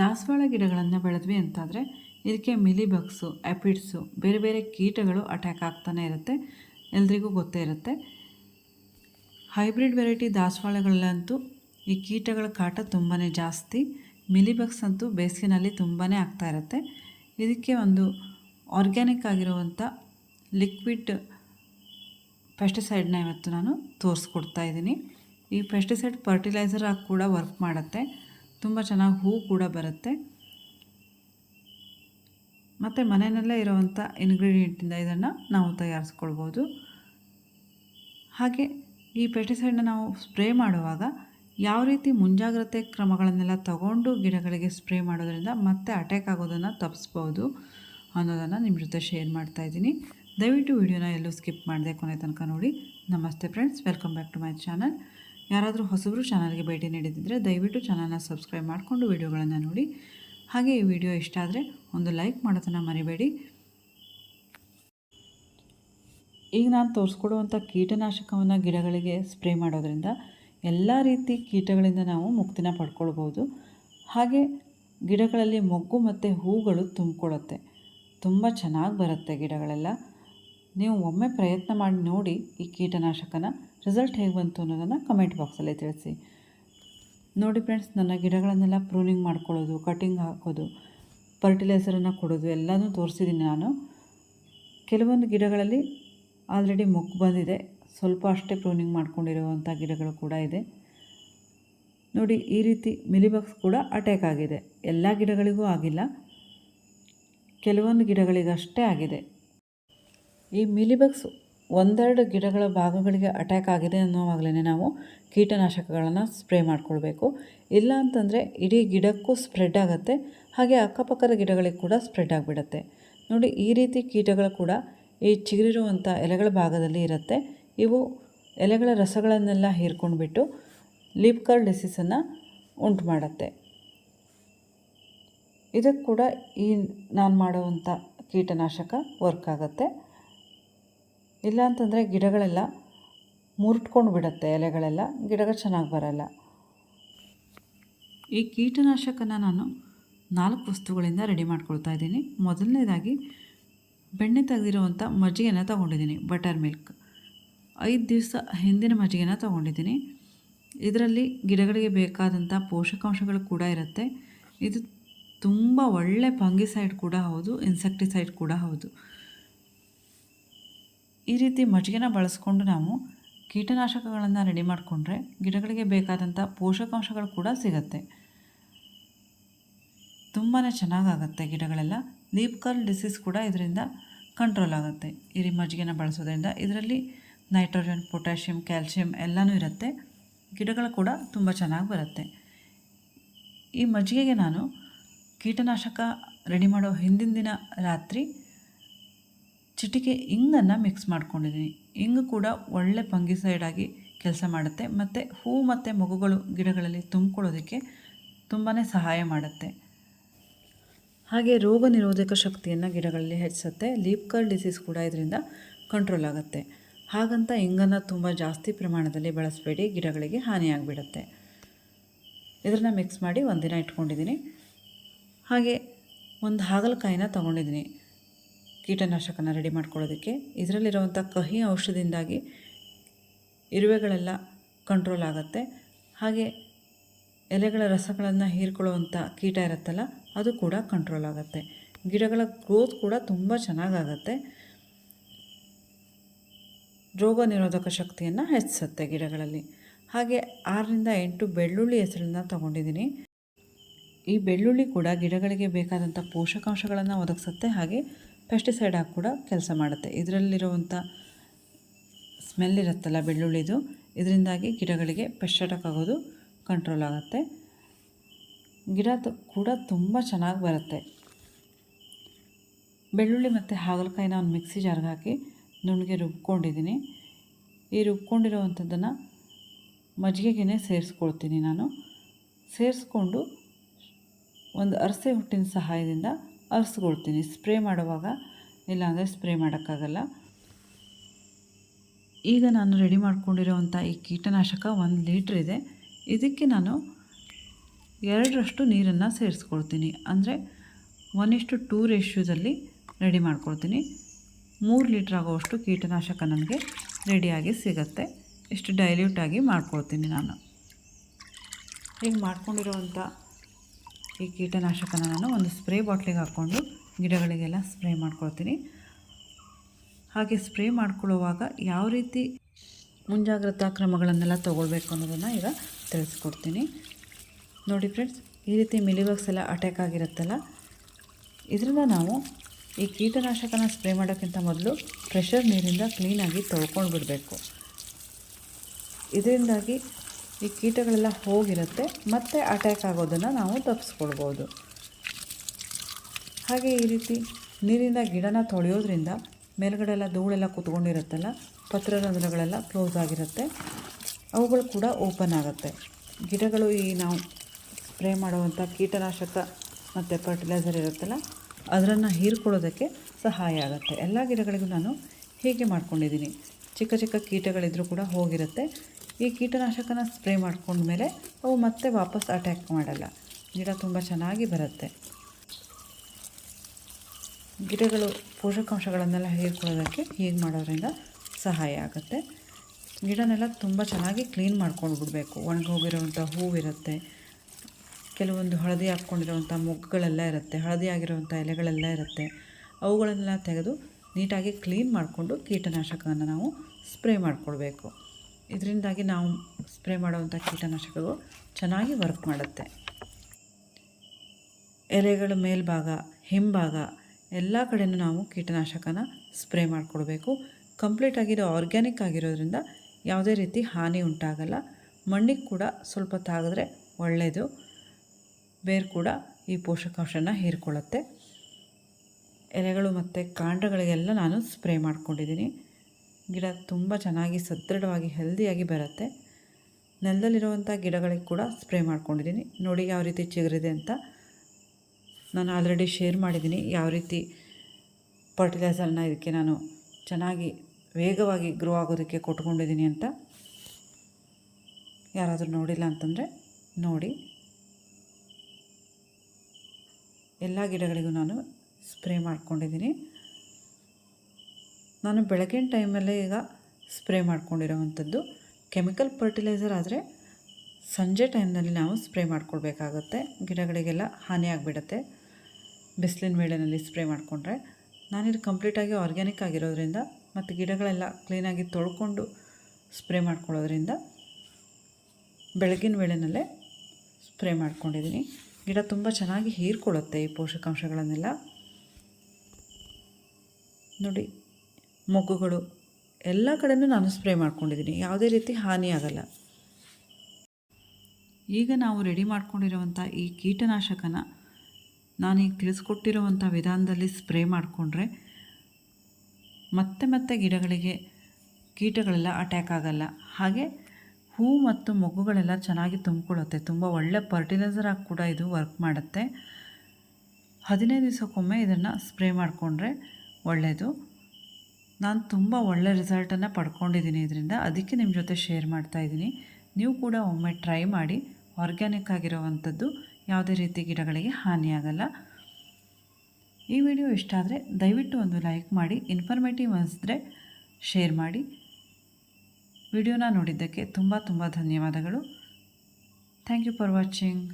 ದಾಸವಾಳ ಗಿಡಗಳನ್ನು ಬೆಳೆದ್ವಿ ಅಂತಾದರೆ ಇದಕ್ಕೆ ಮಿಲಿಬಗ್ಸು ಆ್ಯಪಿಡ್ಸು ಬೇರೆ ಬೇರೆ ಕೀಟಗಳು ಅಟ್ಯಾಕ್ ಆಗ್ತಾನೆ ಇರುತ್ತೆ. ಎಲ್ರಿಗೂ ಗೊತ್ತೇ ಇರುತ್ತೆ. ಹೈಬ್ರಿಡ್ ವೆರೈಟಿ ದಾಸವಾಳಗಳಲ್ಲಂತೂ ಈ ಕೀಟಗಳ ಕಾಟ ತುಂಬಾ ಜಾಸ್ತಿ. ಮಿಲಿಬಗ್ಸ್ ಅಂತೂ ಬೇಸಿಗೆನಲ್ಲಿ ತುಂಬಾ ಆಗ್ತಾ ಇರುತ್ತೆ. ಇದಕ್ಕೆ ಒಂದು ಆರ್ಗ್ಯಾನಿಕ್ ಆಗಿರುವಂಥ ಲಿಕ್ವಿಡ್ ಪೆಸ್ಟಿಸೈಡ್ನ ಇವತ್ತು ನಾನು ತೋರಿಸ್ಕೊಡ್ತಾ ಇದ್ದೀನಿ. ಈ ಪೆಸ್ಟಿಸೈಡ್ ಫರ್ಟಿಲೈಸರ್ ಆಗಿ ಕೂಡ ವರ್ಕ್ ಮಾಡುತ್ತೆ. ತುಂಬ ಚೆನ್ನಾಗಿ ಹೂ ಕೂಡ ಬರುತ್ತೆ. ಮತ್ತು ಮನೆಯಲ್ಲೇ ಇರೋವಂಥ ಇನ್ಗ್ರೀಡಿಯೆಂಟಿಂದ ಇದನ್ನು ನಾವು ತಯಾರಿಸ್ಕೊಳ್ಬೋದು. ಹಾಗೆ ಈ ಪೆಟಿಸೈಡನ್ನ ನಾವು ಸ್ಪ್ರೇ ಮಾಡುವಾಗ ಯಾವ ರೀತಿ ಮುಂಜಾಗ್ರತೆ ಕ್ರಮಗಳನ್ನೆಲ್ಲ ತಗೊಂಡು ಗಿಡಗಳಿಗೆ ಸ್ಪ್ರೇ ಮಾಡೋದರಿಂದ ಮತ್ತೆ ಅಟ್ಯಾಕ್ ಆಗೋದನ್ನು ತಪ್ಪಿಸ್ಬೋದು ಅನ್ನೋದನ್ನು ನಿಮ್ಮ ಜೊತೆ ಶೇರ್ ಮಾಡ್ತಾ ಇದ್ದೀನಿ. ದಯವಿಟ್ಟು ವಿಡಿಯೋನ ಎಲ್ಲೂ ಸ್ಕಿಪ್ ಮಾಡದೆ ಕೊನೆ ತನಕ ನೋಡಿ. ನಮಸ್ತೆ friends welcome back to my channel ಯಾರಾದರೂ ಹೊಸಬರು ಚಾನಲ್ಗೆ ಭೇಟಿ ನೀಡಿದ್ದರೆ ದಯವಿಟ್ಟು ಚಾನಲ್ನ ಸಬ್ಸ್ಕ್ರೈಬ್ ಮಾಡಿಕೊಂಡು ವಿಡಿಯೋಗಳನ್ನು ನೋಡಿ. ಹಾಗೆ ಈ ವಿಡಿಯೋ ಇಷ್ಟ ಆದರೆ ಒಂದು ಲೈಕ್ ಮಾಡೋದನ್ನು ಮರಿಬೇಡಿ. ಈಗ ನಾನು ತೋರಿಸ್ಕೊಡುವಂಥ ಕೀಟನಾಶಕವನ್ನು ಗಿಡಗಳಿಗೆ ಸ್ಪ್ರೇ ಮಾಡೋದ್ರಿಂದ ಎಲ್ಲ ರೀತಿ ಕೀಟಗಳಿಂದ ನಾವು ಮುಕ್ತಿನ ಪಡ್ಕೊಳ್ಬೋದು. ಹಾಗೆ ಗಿಡಗಳಲ್ಲಿ ಮೊಗ್ಗು ಮತ್ತು ಹೂಗಳು ತುಂಬಿಕೊಳ್ಳುತ್ತೆ. ತುಂಬ ಚೆನ್ನಾಗಿ ಬರುತ್ತೆ ಗಿಡಗಳೆಲ್ಲ. ನೀವು ಒಮ್ಮೆ ಪ್ರಯತ್ನ ಮಾಡಿ ನೋಡಿ ಈ ಕೀಟನಾಶಕನ ರಿಸಲ್ಟ್ ಹೇಗೆ ಬಂತು ಅನ್ನೋದನ್ನು ಕಮೆಂಟ್ ಬಾಕ್ಸಲ್ಲಿ ತಿಳಿಸಿ. ನೋಡಿ ಫ್ರೆಂಡ್ಸ್ ನನ್ನ ಗಿಡಗಳನ್ನೆಲ್ಲ ಪ್ರೂನಿಂಗ್ ಮಾಡ್ಕೊಳ್ಳೋದು ಕಟಿಂಗ್ ಹಾಕೋದು ಫರ್ಟಿಲೈಸರನ್ನು ಕೊಡೋದು ಎಲ್ಲನೂ ತೋರಿಸಿದ್ದೀನಿ ನಾನು. ಕೆಲವೊಂದು ಗಿಡಗಳಲ್ಲಿ ಆಲ್ರೆಡಿ ಮೊಗ್ಗು ಬಂದಿದೆ. ಸ್ವಲ್ಪ ಅಷ್ಟೇ ಪ್ರೂನಿಂಗ್ ಮಾಡ್ಕೊಂಡಿರುವಂಥ ಗಿಡಗಳು ಕೂಡ ಇದೆ. ನೋಡಿ, ಈ ರೀತಿ ಮಿಲಿಬಗ್ಸ್ ಕೂಡ ಅಟ್ಯಾಕ್ ಆಗಿದೆ. ಎಲ್ಲ ಗಿಡಗಳಿಗೂ ಆಗಿಲ್ಲ. ಕೆಲವೊಂದು ಗಿಡಗಳಿಗಷ್ಟೇ ಆಗಿದೆ. ಈ ಮಿಲಿಬಗ್ಸ್ ಒಂದೆರಡು ಗಿಡಗಳ ಭಾಗಗಳಿಗೆ ಅಟ್ಯಾಕ್ ಆಗಿದೆ ಅನ್ನೋವಾಗಲೇ ನಾವು ಕೀಟನಾಶಕಗಳನ್ನು ಸ್ಪ್ರೇ ಮಾಡಿಕೊಳ್ಬೇಕು. ಇಲ್ಲ ಅಂತಂದರೆ ಇಡೀ ಗಿಡಕ್ಕೂ ಸ್ಪ್ರೆಡ್ ಆಗುತ್ತೆ, ಹಾಗೆ ಅಕ್ಕಪಕ್ಕದ ಗಿಡಗಳಿಗೆ ಕೂಡ ಸ್ಪ್ರೆಡ್ ಆಗಿಬಿಡುತ್ತೆ. ನೋಡಿ, ಈ ರೀತಿ ಕೀಟಗಳು ಕೂಡ ಈ ಚಿಗುರಿರುವಂಥ ಎಲೆಗಳ ಭಾಗದಲ್ಲಿ ಇರುತ್ತೆ. ಇವು ಎಲೆಗಳ ರಸಗಳನ್ನೆಲ್ಲ ಹೀರ್ಕೊಂಡ್ಬಿಟ್ಟು ಲೀಪ್ ಕರ್ ಡಿಸೀಸನ್ನು ಉಂಟು ಮಾಡುತ್ತೆ ಇದಕ್ಕೆ ಕೂಡ ಈ ನಾನು ಮಾಡುವಂಥ ಕೀಟನಾಶಕ ವರ್ಕ್ ಆಗುತ್ತೆ. ಇಲ್ಲ ಅಂತಂದರೆ ಗಿಡಗಳೆಲ್ಲ ಮುರ್ಟ್ಕೊಂಡು ಬಿಡುತ್ತೆ ಎಲೆಗಳೆಲ್ಲ, ಗಿಡಗಳು ಚೆನ್ನಾಗಿ ಬರಲ್ಲ. ಈ ಕೀಟನಾಶಕನ ನಾನು ನಾಲ್ಕು ವಸ್ತುಗಳಿಂದ ರೆಡಿ ಮಾಡ್ಕೊಳ್ತಾ ಇದ್ದೀನಿ. ಮೊದಲನೇದಾಗಿ ಬೆಣ್ಣೆ ತೆಗೆದಿರುವಂಥ ಮಜ್ಜಿಗೆನ ತೊಗೊಂಡಿದ್ದೀನಿ, ಬಟರ್ ಮಿಲ್ಕ್. ಐದು ದಿವಸ ಹಿಂದಿನ ಮಜ್ಜಿಗೆನ ತೊಗೊಂಡಿದ್ದೀನಿ. ಇದರಲ್ಲಿ ಗಿಡಗಳಿಗೆ ಬೇಕಾದಂಥ ಪೋಷಕಾಂಶಗಳು ಕೂಡ ಇರುತ್ತೆ. ಇದು ತುಂಬ ಒಳ್ಳೆ ಫಂಗಿಸೈಡ್ ಕೂಡ ಹೌದು, ಇನ್ಸೆಕ್ಟಿಸೈಡ್ ಕೂಡ ಹೌದು. ಈ ರೀತಿ ಮಜ್ಜಿಗೆನ ಬಳಸ್ಕೊಂಡು ನಾವು ಕೀಟನಾಶಕಗಳನ್ನು ರೆಡಿ ಮಾಡಿಕೊಂಡ್ರೆ ಗಿಡಗಳಿಗೆ ಬೇಕಾದಂಥ ಪೋಷಕಾಂಶಗಳು ಕೂಡ ಸಿಗುತ್ತೆ. ತುಂಬಾ ಚೆನ್ನಾಗಾಗತ್ತೆ ಗಿಡಗಳೆಲ್ಲ. ಲೀಪ್ ಕರ್ಲ್ ಡಿಸೀಸ್ ಕೂಡ ಇದರಿಂದ ಕಂಟ್ರೋಲ್ ಆಗುತ್ತೆ. ಈ ಮಜ್ಜಿಗೆನ ಬಳಸೋದ್ರಿಂದ ಇದರಲ್ಲಿ ನೈಟ್ರೋಜನ್, ಪೊಟ್ಯಾಷಿಯಂ ಕ್ಯಾಲ್ಸಿಯಂ ಎಲ್ಲನೂ ಇರುತ್ತೆ. ಗಿಡಗಳು ಕೂಡ ತುಂಬ ಚೆನ್ನಾಗಿ ಬರುತ್ತೆ. ಈ ಮಜ್ಜಿಗೆಗೆ ನಾನು ಕೀಟನಾಶಕ ರೆಡಿ ಮಾಡೋ ಹಿಂದಿನ ದಿನ ರಾತ್ರಿ ಚಿಟಿಕೆ ಇಂಗನ್ನು ಮಿಕ್ಸ್ ಮಾಡ್ಕೊಂಡಿದ್ದೀನಿ ಇಂಗು ಕೂಡ ಒಳ್ಳೆ ಫಂಗಿಸೈಡ್ ಆಗಿ ಕೆಲಸ ಮಾಡುತ್ತೆ. ಮತ್ತು ಹೂ ಮತ್ತು ಮಗುಗಳು ಗಿಡಗಳಲ್ಲಿ ತುಂಬಿಕೊಳ್ಳೋದಕ್ಕೆ ತುಂಬಾ ಸಹಾಯ ಮಾಡುತ್ತೆ. ಹಾಗೆ ರೋಗ ನಿರೋಧಕ ಶಕ್ತಿಯನ್ನು ಗಿಡಗಳಲ್ಲಿ ಹೆಚ್ಚಿಸುತ್ತೆ. ಲೀಪ್ ಕರ್ ಡಿಸೀಸ್ ಕೂಡ ಇದರಿಂದ ಕಂಟ್ರೋಲ್ ಆಗುತ್ತೆ. ಹಾಗಂತ ಇಂಗನ್ನು ತುಂಬ ಜಾಸ್ತಿ ಪ್ರಮಾಣದಲ್ಲಿ ಬಳಸಬೇಡಿ. ಗಿಡಗಳಿಗೆ ಹಾನಿಯಾಗಿಬಿಡುತ್ತೆ ಇದನ್ನು ಮಿಕ್ಸ್ ಮಾಡಿ ಒಂದಿನ ಇಟ್ಕೊಂಡಿದ್ದೀನಿ ಹಾಗೆ ಒಂದು ಹಾಗಲಕಾಯಿನ ತೊಗೊಂಡಿದ್ದೀನಿ ಕೀಟನಾಶಕನ ರೆಡಿ ಮಾಡ್ಕೊಳ್ಳೋದಕ್ಕೆ. ಇದರಲ್ಲಿರುವಂಥ ಕಹಿ ಔಷಧಿಯಿಂದಾಗಿ ಇರುವೆಗಳೆಲ್ಲ ಕಂಟ್ರೋಲ್ ಆಗುತ್ತೆ. ಹಾಗೆ ಎಲೆಗಳ ರಸಗಳನ್ನು ಹೀರ್ಕೊಳ್ಳುವಂಥ ಕೀಟ ಇರುತ್ತಲ್ಲ, ಅದು ಕೂಡ ಕಂಟ್ರೋಲ್ ಆಗುತ್ತೆ. ಗಿಡಗಳ ಗ್ರೋತ್ ಕೂಡ ತುಂಬ ಚೆನ್ನಾಗಾಗತ್ತೆ. ರೋಗ ನಿರೋಧಕ ಶಕ್ತಿಯನ್ನು ಹೆಚ್ಚಿಸುತ್ತೆ ಗಿಡಗಳಲ್ಲಿ. ಹಾಗೆ ಆರರಿಂದ ಎಂಟು ಬೆಳ್ಳುಳ್ಳಿ ಹೆಸರನ್ನು ತಗೊಂಡಿದ್ದೀನಿ. ಈ ಬೆಳ್ಳುಳ್ಳಿ ಕೂಡ ಗಿಡಗಳಿಗೆ ಬೇಕಾದಂಥ ಪೋಷಕಾಂಶಗಳನ್ನು ಒದಗಿಸುತ್ತೆ. ಹಾಗೆ ಪೆಸ್ಟಿಸೈಡ್ ಆಗಿ ಕೂಡ ಕೆಲಸ ಮಾಡುತ್ತೆ. ಇದರಲ್ಲಿರುವಂಥ ಸ್ಮೆಲ್ ಇರುತ್ತಲ್ಲ ಬೆಳ್ಳುಳ್ಳಿದು, ಇದರಿಂದಾಗಿ ಗಿಡಗಳಿಗೆ ಪೆಸ್ಟ್ ಆಗೋದು ಕಂಟ್ರೋಲ್ ಆಗುತ್ತೆ. ಗಿಡ ಕೂಡ ತುಂಬ ಚೆನ್ನಾಗಿ ಬರುತ್ತೆ. ಬೆಳ್ಳುಳ್ಳಿ ಮತ್ತು ಹಾಗಲಕಾಯಿನ ಒಂದು ಮಿಕ್ಸಿ ಜಾರ್ಗೆ ಹಾಕಿ ನುಣ್ಣಗೆ ರುಬ್ಕೊಂಡಿದ್ದೀನಿ ಈ ರುಬ್ಕೊಂಡಿರೋವಂಥದ್ದನ್ನು ಮಜ್ಜಿಗೆಗೆ ಸೇರಿಸ್ಕೊಳ್ತೀನಿ ನಾನು. ಸೇರಿಸ್ಕೊಂಡು ಒಂದು ಅರಸೆ ಹುಟ್ಟಿನ ಸಹಾಯದಿಂದ ಅರಸ್ಕೊಳ್ತೀನಿ ಸ್ಪ್ರೇ ಮಾಡುವಾಗ, ಇಲ್ಲಾಂದರೆ ಸ್ಪ್ರೇ ಮಾಡೋಕ್ಕಾಗಲ್ಲ. ಈಗ ನಾನು ರೆಡಿ ಮಾಡ್ಕೊಂಡಿರೋವಂಥ ಈ ಕೀಟನಾಶಕ ಒಂದು ಲೀಟ್ರ್ ಇದೆ. ಇದಕ್ಕೆ ನಾನು ಎರಡರಷ್ಟು ನೀರನ್ನು ಸೇರಿಸ್ಕೊಳ್ತೀನಿ. ಅಂದರೆ ಒನ್ ಇಷ್ಟು ಟೂ ರೇಷ್ಯೂದಲ್ಲಿ ರೆಡಿ ಮಾಡ್ಕೊಳ್ತೀನಿ. ಮೂರು ಲೀಟ್ರ್ ಆಗೋವಷ್ಟು ಕೀಟನಾಶಕ ನನಗೆ ರೆಡಿಯಾಗಿ ಸಿಗುತ್ತೆ. ಇಷ್ಟು ಡೈಲ್ಯೂಟಾಗಿ ಮಾಡ್ಕೊಳ್ತೀನಿ ನಾನು. ಈಗ ಮಾಡ್ಕೊಂಡಿರೋವಂಥ ಈ ಕೀಟನಾಶಕನ ನಾನು ಒಂದು ಸ್ಪ್ರೇ ಬಾಟ್ಲಿಗೆ ಹಾಕ್ಕೊಂಡು ಗಿಡಗಳಿಗೆಲ್ಲ ಸ್ಪ್ರೇ ಮಾಡ್ಕೊಳ್ತೀನಿ. ಹಾಗೆ ಸ್ಪ್ರೇ ಮಾಡ್ಕೊಳ್ಳುವಾಗ ಯಾವ ರೀತಿ ಮುಂಜಾಗ್ರತಾ ಕ್ರಮಗಳನ್ನೆಲ್ಲ ತೊಗೊಳ್ಬೇಕು ಅನ್ನೋದನ್ನು ಈಗ ತಿಳಿಸ್ಕೊಡ್ತೀನಿ. ನೋಡಿ ಫ್ರೆಂಡ್ಸ್, ಈ ರೀತಿ ಮಿಲಿಬಗ್ಸ್ ಎಲ್ಲ ಅಟ್ಯಾಕ್ ಆಗಿರುತ್ತಲ್ಲ, ಇದರಿಂದ ನಾವು ಈ ಕೀಟನಾಶಕನ ಸ್ಪ್ರೇ ಮಾಡೋಕ್ಕಿಂತ ಮೊದಲು ಪ್ರೆಷರ್ ನೀರಿಂದ ಕ್ಲೀನಾಗಿ ತೊಳ್ಕೊಂಡು ಬಿಡಬೇಕು ಇದರಿಂದಾಗಿ ಈ ಕೀಟಗಳೆಲ್ಲ ಹೋಗಿರುತ್ತೆ, ಮತ್ತೆ ಅಟ್ಯಾಕ್ ಆಗೋದನ್ನು ನಾವು ತಪ್ಪಿಸ್ಕೊಳ್ಬೋದು ಹಾಗೆ ಈ ರೀತಿ ನೀರಿಂದ ಗಿಡನ ತೊಳೆಯೋದ್ರಿಂದ ಮೇಲ್ಗಡೆ ಎಲ್ಲ ಧೂಳೆಲ್ಲ ಕೂತ್ಕೊಂಡಿರುತ್ತಲ್ಲ ಪತ್ರರಂಧ್ರಗಳೆಲ್ಲ ಕ್ಲೋಸ್ ಆಗಿರುತ್ತೆ, ಅವುಗಳು ಕೂಡ ಓಪನ್ ಆಗುತ್ತೆ. ಗಿಡಗಳು ಈ ನಾವು ಸ್ಪ್ರೇ ಮಾಡುವಂಥ ಕೀಟನಾಶಕ ಮತ್ತು ಫರ್ಟಿಲೈಸರ್ ಇರುತ್ತಲ್ಲ, ಅದರನ್ನು ಹೀರ್ಕೊಳ್ಳೋದಕ್ಕೆ ಸಹಾಯ ಆಗುತ್ತೆ. ಎಲ್ಲ ಗಿಡಗಳಿಗೂ ನಾನು ಹೀಗೆ ಮಾಡ್ಕೊಂಡಿದ್ದೀನಿ. ಚಿಕ್ಕ ಚಿಕ್ಕ ಕೀಟಗಳಿದ್ರೂ ಕೂಡ ಹೋಗಿರುತ್ತೆ. ಈ ಕೀಟನಾಶಕನ ಸ್ಪ್ರೇ ಮಾಡ್ಕೊಂಡ್ಮೇಲೆ ಅವು ಮತ್ತೆ ವಾಪಸ್ ಅಟ್ಯಾಕ್ ಮಾಡಲ್ಲ. ಗಿಡ ತುಂಬ ಚೆನ್ನಾಗಿ ಬರುತ್ತೆ. ಗಿಡಗಳು ಪೋಷಕಾಂಶಗಳನ್ನೆಲ್ಲ ಹೀರ್ಕೊಳ್ಳೋದಕ್ಕೆ ಹೀಗೆ ಮಾಡೋದ್ರಿಂದ ಸಹಾಯ ಆಗುತ್ತೆ. ಗಿಡನೆಲ್ಲ ತುಂಬ ಚೆನ್ನಾಗಿ ಕ್ಲೀನ್ ಮಾಡ್ಕೊಂಡು ಬಿಡಬೇಕು ಒಣಗೋಗಿರೋವಂಥ ಹೂವಿರುತ್ತೆ. ಕೆಲವೊಂದು ಹಳದಿ ಹಾಕ್ಕೊಂಡಿರೋವಂಥ ಮೊಗ್ಗುಗಳೆಲ್ಲ ಇರುತ್ತೆ. ಹಳದಿ ಆಗಿರೋವಂಥ ಎಲೆಗಳೆಲ್ಲ ಇರುತ್ತೆ. ಅವುಗಳನ್ನೆಲ್ಲ ತೆಗೆದು ನೀಟಾಗಿ ಕ್ಲೀನ್ ಮಾಡಿಕೊಂಡು ಕೀಟನಾಶಕವನ್ನು ನಾವು ಸ್ಪ್ರೇ ಮಾಡಿಕೊಳ್ಬೇಕು ಇದರಿಂದಾಗಿ ನಾವು ಸ್ಪ್ರೇ ಮಾಡುವಂಥ ಕೀಟನಾಶಕಗಳು ಚೆನ್ನಾಗಿ ವರ್ಕ್ ಮಾಡುತ್ತೆ. ಎಲೆಗಳ ಮೇಲ್ಭಾಗ, ಹಿಂಭಾಗ ಎಲ್ಲ ಕಡೆಯೂ ನಾವು ಕೀಟನಾಶಕನ ಸ್ಪ್ರೇ ಮಾಡಿಕೊಡ್ಬೇಕು. ಕಂಪ್ಲೀಟ್ ಆಗಿರೋ ಆರ್ಗ್ಯಾನಿಕ್ ಆಗಿರೋದ್ರಿಂದ ಯಾವುದೇ ರೀತಿ ಹಾನಿ ಉಂಟಾಗಲ್ಲ. ಮಣ್ಣಿಗೆ ಕೂಡ ಸ್ವಲ್ಪ ತಾಗಿದ್ರೆ ಒಳ್ಳೆಯದು ಬೇರು ಕೂಡ ಈ ಪೋಷಕಾಂಶನ ಹೀರ್ಕೊಳ್ಳುತ್ತೆ. ಎಲೆಗಳು ಮತ್ತು ಕಾಂಡಗಳಿಗೆಲ್ಲ ನಾನು ಸ್ಪ್ರೇ ಮಾಡ್ಕೊಂಡಿದ್ದೀನಿ. ಗಿಡ ತುಂಬ ಚೆನ್ನಾಗಿ ಸದೃಢವಾಗಿ ಹೆಲ್ದಿಯಾಗಿ ಬರುತ್ತೆ. ನೆಲದಲ್ಲಿರುವಂಥ ಗಿಡಗಳಿಗೆ ಕೂಡ ಸ್ಪ್ರೇ ಮಾಡ್ಕೊಂಡಿದ್ದೀನಿ. ನೋಡಿ ಯಾವ ರೀತಿ ಚಿಗುರಿದೆ ಅಂತ. ನಾನು ಆಲ್ರೆಡಿ ಶೇರ್ ಮಾಡಿದ್ದೀನಿ ಯಾವ ರೀತಿ ಫರ್ಟಿಲೈಸರ್ನ ಇದಕ್ಕೆ ನಾನು ಚೆನ್ನಾಗಿ ವೇಗವಾಗಿ ಗ್ರೋ ಆಗೋದಕ್ಕೆ ಕೊಟ್ಕೊಂಡಿದ್ದೀನಿ ಅಂತ. ಯಾರಾದರೂ ನೋಡಿಲ್ಲ ಅಂತಂದರೆ ನೋಡಿ. ಎಲ್ಲ ಗಿಡಗಳಿಗೂ ನಾನು ಸ್ಪ್ರೇ ಮಾಡ್ಕೊಂಡಿದ್ದೀನಿ. ನಾನು ಬೆಳಗಿನ ಟೈಮಲ್ಲೇ ಈಗ ಸ್ಪ್ರೇ ಮಾಡ್ಕೊಂಡಿರೋವಂಥದ್ದು. ಕೆಮಿಕಲ್ ಫರ್ಟಿಲೈಸರ್ ಆದರೆ ಸಂಜೆ ಟೈಮ್ನಲ್ಲಿ ನಾವು ಸ್ಪ್ರೇ ಮಾಡ್ಕೊಳ್ಬೇಕಾಗತ್ತೆ. ಗಿಡಗಳಿಗೆಲ್ಲ ಹಾನಿ ಆಗಿಬಿಡುತ್ತೆ. ಬಿಸಿಲಿನ ವೇಳೆಯಲ್ಲಿ ಸ್ಪ್ರೇ ಮಾಡಿಕೊಂಡ್ರೆ ನಾನಿದು ಕಂಪ್ಲೀಟಾಗಿ ಆರ್ಗ್ಯಾನಿಕ್ ಆಗಿರೋದ್ರಿಂದ ಮತ್ತು ಗಿಡಗಳೆಲ್ಲ ಕ್ಲೀನಾಗಿ ತೊಳ್ಕೊಂಡು ಸ್ಪ್ರೇ ಮಾಡ್ಕೊಳ್ಳೋದ್ರಿಂದ ಬೆಳಗಿನ ವೇಳೆಯಲ್ಲೇ ಸ್ಪ್ರೇ ಮಾಡ್ಕೊಂಡಿದ್ದೀನಿ. ಗಿಡ ತುಂಬ ಚೆನ್ನಾಗಿ ಹೀರ್ಕೊಳ್ಳುತ್ತೆ ಈ ಪೋಷಕಾಂಶಗಳನ್ನೆಲ್ಲ. ನೋಡಿ ಮೊಗ್ಗುಗಳು ಎಲ್ಲ ಕಡೆಯೂ ನಾನು ಸ್ಪ್ರೇ ಮಾಡ್ಕೊಂಡಿದ್ದೀನಿ. ಯಾವುದೇ ರೀತಿ ಹಾನಿ ಆಗಲ್ಲ. ಈಗ ನಾವು ರೆಡಿ ಮಾಡ್ಕೊಂಡಿರುವಂಥ ಈ ಕೀಟನಾಶಕನ ನಾನೀಗ ತಿಳಿಸ್ಕೊಟ್ಟಿರುವಂಥ ವಿಧಾನದಲ್ಲಿ ಸ್ಪ್ರೇ ಮಾಡಿಕೊಂಡ್ರೆ ಮತ್ತೆ ಮತ್ತೆ ಗಿಡಗಳಿಗೆ ಕೀಟಗಳೆಲ್ಲ ಅಟ್ಯಾಕ್ ಆಗಲ್ಲ. ಹಾಗೆ ಹೂ ಮತ್ತು ಮೊಗ್ಗುಗಳೆಲ್ಲ ಚೆನ್ನಾಗಿ ತುಂಬಿಕೊಳ್ಳುತ್ತೆ. ತುಂಬ ಒಳ್ಳೆ ಫರ್ಟಿಲೈಸರ್ ಆಗಿ ಕೂಡ ಇದು ವರ್ಕ್ ಮಾಡುತ್ತೆ. ಹದಿನೈದು ದಿವಸಕ್ಕೊಮ್ಮೆ ಇದನ್ನು ಸ್ಪ್ರೇ ಮಾಡಿಕೊಂಡ್ರೆ ಒಳ್ಳೆಯದು. ನಾನು ತುಂಬ ಒಳ್ಳೆ ರಿಸಲ್ಟನ್ನು ಪಡ್ಕೊಂಡಿದ್ದೀನಿ ಇದರಿಂದ. ಅದಕ್ಕೆ ನಿಮ್ಮ ಜೊತೆ ಶೇರ್ ಮಾಡ್ತಾ ಇದ್ದೀನಿ. ನೀವು ಕೂಡ ಒಮ್ಮೆ ಟ್ರೈ ಮಾಡಿ ಆರ್ಗ್ಯಾನಿಕ್ ಆಗಿರೋವಂಥದ್ದು ಯಾವುದೇ ರೀತಿ ಗಿಡಗಳಿಗೆ ಹಾನಿಯಾಗಲ್ಲ ಈ ವಿಡಿಯೋ ಇಷ್ಟ ಆದರೆ ದಯವಿಟ್ಟು ಒಂದು ಲೈಕ್ ಮಾಡಿ ಇನ್ಫಾರ್ಮೇಟಿವ್ ಅನಿಸಿದ್ರೆ ಶೇರ್ ಮಾಡಿ. ವಿಡಿಯೋನ ನೋಡಿದ್ದಕ್ಕೆ ತುಂಬ ತುಂಬ ಧನ್ಯವಾದಗಳು. Thank you for watching